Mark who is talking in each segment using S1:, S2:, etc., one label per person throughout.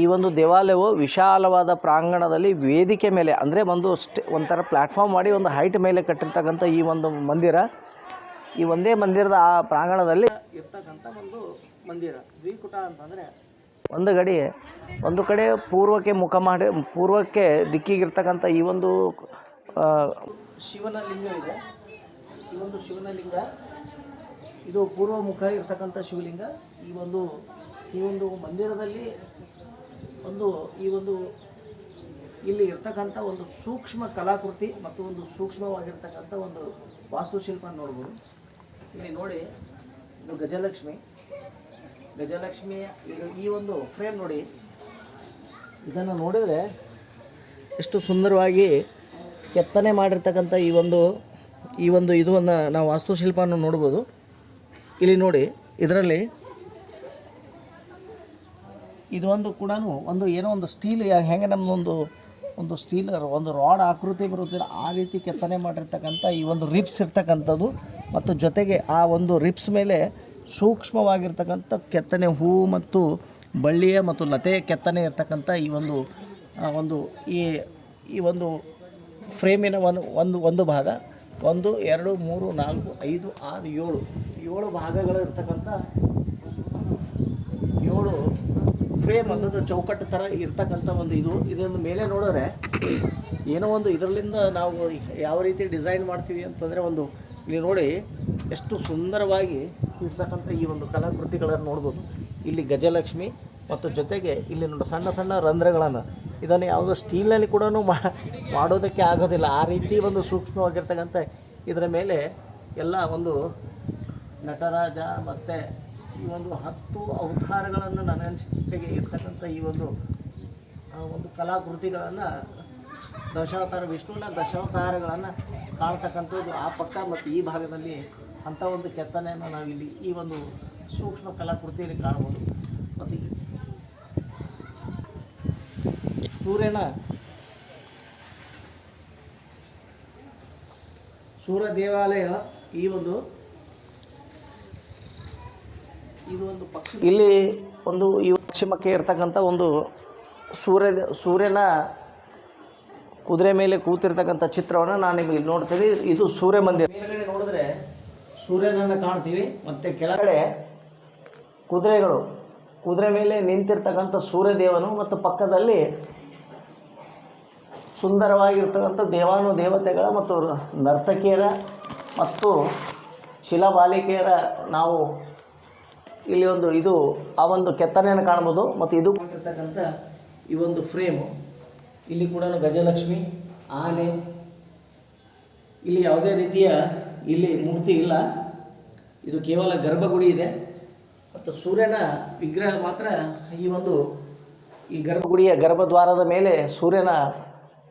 S1: ಈ ಒಂದು ದೇವಾಲಯವು ವಿಶಾಲವಾದ ಪ್ರಾಂಗಣದಲ್ಲಿ ವೇದಿಕೆ ಮೇಲೆ, ಅಂದರೆ ಒಂದು ಸ್ಟೆ, ಒಂಥರ ಪ್ಲ್ಯಾಟ್ಫಾರ್ಮ್ ಮಾಡಿ ಒಂದು ಹೈಟ್ ಮೇಲೆ ಕಟ್ಟಿರ್ತಕ್ಕಂಥ ಈ ಒಂದು ಮಂದಿರ. ಈ ಒಂದೇ ಮಂದಿರದ ಆ ಪ್ರಾಂಗಣದಲ್ಲಿ ಇರ್ತಕ್ಕಂಥ ಒಂದು ಮಂದಿರ. ದ್ವಿಕುಟ ಅಂತಂದರೆ ಒಂದು ಗಡಿ, ಒಂದು ಕಡೆ ಪೂರ್ವಕ್ಕೆ ಮುಖ ಮಾಡಿ, ಪೂರ್ವಕ್ಕೆ ದಿಕ್ಕಿಗಿರ್ತಕ್ಕಂಥ ಈ ಒಂದು ಶಿವನ ಲಿಂಗ ಇದೆ ಈ ಒಂದು ಶಿವನ ಲಿಂಗ ಇದು ಪೂರ್ವ ಮುಖ ಇರ್ತಕ್ಕಂಥ ಶಿವಲಿಂಗ. ಈ ಒಂದು ಈ ಒಂದು ಮಂದಿರದಲ್ಲಿ ಒಂದು, ಈ ಒಂದು ಇಲ್ಲಿ ಇರ್ತಕ್ಕಂಥ ಒಂದು ಸೂಕ್ಷ್ಮ ಕಲಾಕೃತಿ ಮತ್ತು ಒಂದು ಸೂಕ್ಷ್ಮವಾಗಿರ್ತಕ್ಕಂಥ ಒಂದು ವಾಸ್ತುಶಿಲ್ಪ ನೋಡ್ಬೋದು. ಇಲ್ಲಿ ನೋಡಿ, ಇದು ಗಜಲಕ್ಷ್ಮಿ. ಗಜಲಕ್ಷ್ಮಿಯ ಇದು ಈ ಒಂದು ಫ್ರೇಮ್ ನೋಡಿ. ಇದನ್ನು ನೋಡಿದರೆ ಎಷ್ಟು ಸುಂದರವಾಗಿ ಕೆತ್ತನೆ ಮಾಡಿರ್ತಕ್ಕಂಥ ಈ ಒಂದು ಈ ಒಂದು ಇದನ್ನು ನಾವು ವಾಸ್ತುಶಿಲ್ಪವನ್ನು ನೋಡ್ಬೋದು. ಇಲ್ಲಿ ನೋಡಿ, ಇದರಲ್ಲಿ ಇದು ಒಂದು ಕೂಡ ಒಂದು ಏನೋ ಒಂದು ಸ್ಟೀಲ್ ಹೆಂಗೆ ನಮ್ಮದೊಂದು ಒಂದು ಸ್ಟೀಲ್ ಒಂದು ರಾಡ್ ಆಕೃತಿ ಬರುತ್ತಿಲ್ಲ ಆ ರೀತಿ ಕೆತ್ತನೆ ಮಾಡಿರ್ತಕ್ಕಂಥ ಈ ಒಂದು ರಿಪ್ಸ್ ಇರ್ತಕ್ಕಂಥದ್ದು. ಮತ್ತು ಜೊತೆಗೆ ಆ ಒಂದು ರಿಪ್ಸ್ ಮೇಲೆ ಸೂಕ್ಷ್ಮವಾಗಿರ್ತಕ್ಕಂಥ ಕೆತ್ತನೆ ಹೂವು ಮತ್ತು ಬಳ್ಳಿಯ ಮತ್ತು ಲತೆಯ ಕೆತ್ತನೆ ಇರ್ತಕ್ಕಂಥ ಈ ಒಂದು ಒಂದು ಈ ಈ ಒಂದು ಫ್ರೇಮಿನ ಒಂದು ಒಂದು ಒಂದು ಭಾಗ. ಒಂದು, ಎರಡು, ಮೂರು, ನಾಲ್ಕು, ಐದು, ಆರು, ಏಳು. ಏಳು ಭಾಗಗಳು ಇರ್ತಕ್ಕಂಥ ಏಳು ಫ್ರೇಮ್ ಅನ್ನೋದು ಚೌಕಟ್ಟು ಥರ ಇರ್ತಕ್ಕಂಥ ಒಂದು ಇದು. ಇದೊಂದು ಮೇಲೆ ನೋಡಿದ್ರೆ ಏನೋ ಒಂದು ಇದರಲ್ಲಿಂದ ನಾವು ಯಾವ ರೀತಿ ಡಿಸೈನ್ ಮಾಡ್ತೀವಿ ಅಂತಂದರೆ ಒಂದು ಇಲ್ಲಿ ನೋಡಿ ಎಷ್ಟು ಸುಂದರವಾಗಿ ಇರ್ತಕ್ಕಂಥ ಈ ಒಂದು ಕಲಾಕೃತಿಗಳನ್ನು ನೋಡ್ಬೋದು. ಇಲ್ಲಿ ಗಜಲಕ್ಷ್ಮಿ ಮತ್ತು ಜೊತೆಗೆ ಇಲ್ಲಿ ನೋಡಿ ಸಣ್ಣ ಸಣ್ಣ ರಂಧ್ರಗಳನ್ನು. ಇದನ್ನು ಯಾವುದೋ ಸ್ಟೀಲ್ನಲ್ಲಿ ಕೂಡ ಮಾಡೋದಕ್ಕೆ ಆಗೋದಿಲ್ಲ. ಆ ರೀತಿ ಒಂದು ಸೂಕ್ಷ್ಮವಾಗಿರ್ತಕ್ಕಂಥ ಇದರ ಮೇಲೆ ಎಲ್ಲ ಒಂದು ನಟರಾಜ ಮತ್ತು ಈ ಒಂದು ಹತ್ತು ಅವತಾರಗಳನ್ನು ನನ್ನ ಅನಿಸಿಕೆಗೆ ಇರ್ತಕ್ಕಂಥ ಈ ಒಂದು ಒಂದು ಕಲಾಕೃತಿಗಳನ್ನು, ದಶಾವತಾರ ವಿಷ್ಣುವಿನ ದಶಾವತಾರಗಳನ್ನು ಕಾಣ್ತಕ್ಕಂಥದ್ದು ಆ ಪಕ್ಕ ಮತ್ತು ಈ ಭಾಗದಲ್ಲಿ ಅಂಥ ಒಂದು ಕೆತ್ತನೆಯನ್ನು ನಾವಿಲ್ಲಿ ಈ ಒಂದು ಸೂಕ್ಷ್ಮ ಕಲಾಕೃತಿಯಲ್ಲಿ ಕಾಣ್ಬೋದು ಮತ್ತು ಸೂರ್ಯನ ಸೂರ್ಯ ದೇವಾಲಯ ಈ ಒಂದು ಇಲ್ಲಿ ಒಂದು ಈ ಪಶ್ಚಿಮಕ್ಕೆ ಇರ್ತಕ್ಕಂಥ ಒಂದು ಸೂರ್ಯ ಸೂರ್ಯನ ಕುದುರೆ ಮೇಲೆ ಕೂತಿರ್ತಕ್ಕಂಥ ಚಿತ್ರವನ್ನು ನಾನು ನಿಮಗೆ ಇಲ್ಲಿ ನೋಡ್ತೀನಿ. ಇದು ಸೂರ್ಯ ಮಂದಿರ. ಮೇಲ್ಗಡೆ ನೋಡಿದ್ರೆ ಸೂರ್ಯನನ್ನು ಕಾಣ್ತೀವಿ ಮತ್ತು ಕೆಳಗಡೆ ಕುದುರೆಗಳು ಕುದುರೆ ಮೇಲೆ ನಿಂತಿರ್ತಕ್ಕಂಥ ಸೂರ್ಯದೇವನು ಮತ್ತು ಪಕ್ಕದಲ್ಲಿ ಸುಂದರವಾಗಿರ್ತಕ್ಕಂಥ ದೇವಾನು ದೇವತೆಗಳ ಮತ್ತು ನರ್ತಕಿಯರ ಮತ್ತು ಶಿಲಾಬಾಲಿಕೆಯರ ನಾವು ಇಲ್ಲಿ ಒಂದು ಇದು, ಆ ಒಂದು ಕೆತ್ತನೆಯನ್ನು ಕಾಣ್ಬೋದು ಮತ್ತು ಇದು ಕೊಟ್ಟಿರ್ತಕ್ಕಂಥ ಈ ಒಂದು ಫ್ರೇಮು. ಇಲ್ಲಿ ಕೂಡ ಗಜಲಕ್ಷ್ಮಿ, ಆನೆ. ಇಲ್ಲಿ ಯಾವುದೇ ರೀತಿಯ ಇಲ್ಲಿ ಮೂರ್ತಿ ಇಲ್ಲ. ಇದು ಕೇವಲ ಗರ್ಭಗುಡಿ ಇದೆ. ಮತ್ತು ಸೂರ್ಯನ ವಿಗ್ರಹ ಮಾತ್ರ ಈ ಒಂದು ಈ ಗರ್ಭಗುಡಿಯ ಗರ್ಭದ್ವಾರದ ಮೇಲೆ ಸೂರ್ಯನ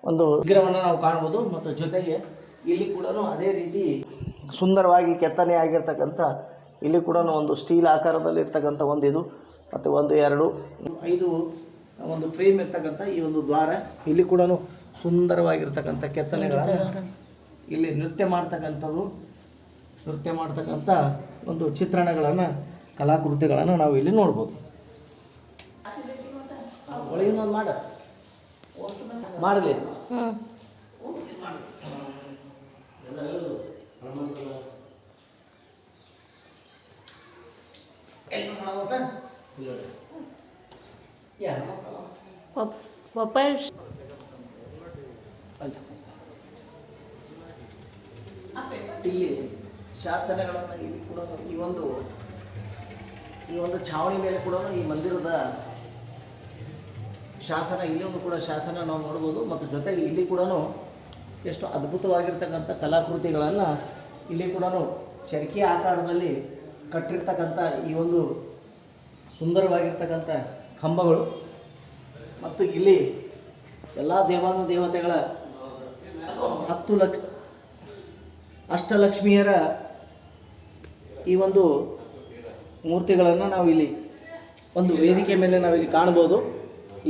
S1: ಒಂದು ವಿಗ್ರಹವನ್ನು ನಾವು ಕಾಣ್ಬೋದು ಮತ್ತು ಜೊತೆಗೆ ಇಲ್ಲಿ ಕೂಡ ಅದೇ ರೀತಿ ಸುಂದರವಾಗಿ ಕೆತ್ತನೆ ಆಗಿರ್ತಕ್ಕಂಥ ಇಲ್ಲಿ ಕೂಡ ಒಂದು ಸ್ಟೀಲ್ ಆಕಾರದಲ್ಲಿ ಇರ್ತಕ್ಕಂಥ ಒಂದು ಇದು ಮತ್ತು ಒಂದು ಎರಡು ಐದು ಒಂದು ಫ್ರೇಮ್ ಇರ್ತಕ್ಕಂಥ ಈ ಒಂದು ದ್ವಾರ. ಇಲ್ಲಿ ಕೂಡ ಸುಂದರವಾಗಿರ್ತಕ್ಕಂಥ ಕೆತ್ತನೆಗಳ ಇಲ್ಲಿ ನೃತ್ಯ ಮಾಡ್ತಕ್ಕಂಥದ್ದು ನೃತ್ಯ ಮಾಡ್ತಕ್ಕಂಥ ಒಂದು ಚಿತ್ರಣಗಳನ್ನು ಕಲಾಕೃತಿಗಳನ್ನು ನಾವು ಇಲ್ಲಿ ನೋಡ್ಬೋದು. ಮಾಡ. ಮಾಡಲಿ.
S2: ಪಪ್ಪಾಯ
S1: ಇಲ್ಲಿ ಶಾಸನಗಳನ್ನು ಇಲ್ಲಿ ಕೂಡ ಈ ಒಂದು ಈ ಒಂದು ಛಾವಣಿ ಮೇಲೆ ಕೂಡ ಈ ಮಂದಿರದ ಶಾಸನ ಇಲ್ಲೊಂದು ಕೂಡ ಶಾಸನ ನಾವು ನೋಡ್ಬೋದು. ಮತ್ತು ಜೊತೆಗೆ ಇಲ್ಲಿ ಕೂಡ ಎಷ್ಟು ಅದ್ಭುತವಾಗಿರ್ತಕ್ಕಂಥ ಕಲಾಕೃತಿಗಳನ್ನು ಇಲ್ಲಿ ಕೂಡ ಚರ್ಕೆ ಆಕಾರದಲ್ಲಿ ಕಟ್ಟಿರ್ತಕ್ಕಂಥ ಈ ಒಂದು ಸುಂದರವಾಗಿರ್ತಕ್ಕಂಥ ಕಂಬಗಳು. ಮತ್ತು ಇಲ್ಲಿ ಎಲ್ಲ ದೇವಾನು ದೇವತೆಗಳ ಹತ್ತು ಲಕ್ಷ ಅಷ್ಟಲಕ್ಷ್ಮಿಯರ ಈ ಒಂದು ಮೂರ್ತಿಗಳನ್ನು ನಾವು ಇಲ್ಲಿ ಒಂದು ವೇದಿಕೆ ಮೇಲೆ ನಾವಿಲ್ಲಿ ಕಾಣ್ಬೋದು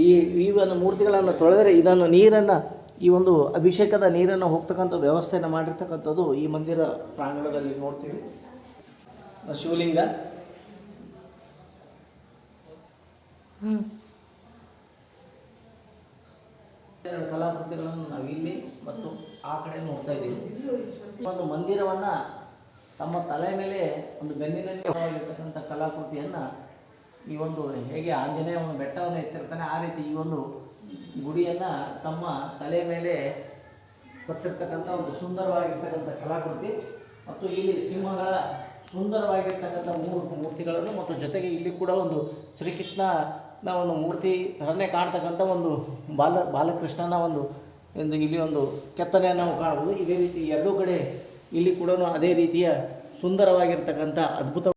S1: ಈ ಈ ಒಂದು ಮೂರ್ತಿಗಳನ್ನು ತೊಳೆದರೆ ಇದನ್ನು ನೀರನ್ನು ಈ ಒಂದು ಅಭಿಷೇಕದ ನೀರನ್ನು ಹೋಗ್ತಕ್ಕಂಥ ವ್ಯವಸ್ಥೆಯನ್ನು ಮಾಡಿರ್ತಕ್ಕಂಥದ್ದು ಈ ಮಂದಿರ ಪ್ರಾಂಗಣದಲ್ಲಿ ನೋಡ್ತೀವಿ. ಶಿವಲಿಂಗ. ಕಲಾಕೃತಿಗಳನ್ನು ನಾವು ಇಲ್ಲಿ ಮತ್ತು ಆ ಕಡೆ ನೋಡ್ತಾ ಇದ್ದೀವಿ. ಒಂದು ಮಂದಿರವನ್ನು ತಮ್ಮ ತಲೆ ಮೇಲೆ ಒಂದು ಬೆನ್ನಿನಲ್ಲಿ ಆಗಿರ್ತಕ್ಕಂಥ ಕಲಾಕೃತಿಯನ್ನು ಈ ಒಂದು ಹೇಗೆ ಆಂಜನೇಯ ಒಂದು ಬೆಟ್ಟವನ್ನು ಎತ್ತಿರ್ತಾನೆ, ಆ ರೀತಿ ಈ ಒಂದು ಗುಡಿಯನ್ನು ತಮ್ಮ ತಲೆ ಮೇಲೆ ಹೊತ್ತಿರ್ತಕ್ಕಂಥ ಒಂದು ಸುಂದರವಾಗಿರ್ತಕ್ಕಂಥ ಕಲಾಕೃತಿ ಮತ್ತು ಇಲ್ಲಿ ಸಿಂಹಗಳ ಸುಂದರವಾಗಿರ್ತಕ್ಕಂಥ ಮೂರು ಮೂರ್ತಿಗಳನ್ನು ಮತ್ತು ಜೊತೆಗೆ ಇಲ್ಲಿ ಕೂಡ ಒಂದು ಶ್ರೀಕೃಷ್ಣನ ಒಂದು ಮೂರ್ತಿ ಥರನೇ ಕಾಣ್ತಕ್ಕಂಥ ಒಂದು ಬಾಲ, ಬಾಲಕೃಷ್ಣನ ಒಂದು ಒಂದು ಇಲ್ಲಿ ಒಂದು ಕೆತ್ತನೆಯನ್ನು ನಾವು ಕಾಣ್ಬೋದು ಇದೇ ರೀತಿ ಎರಡೂ ಕಡೆ ಇಲ್ಲಿ ಕೂಡ ಅದೇ ರೀತಿಯ ಸುಂದರವಾಗಿರ್ತಕ್ಕಂಥ ಅದ್ಭುತ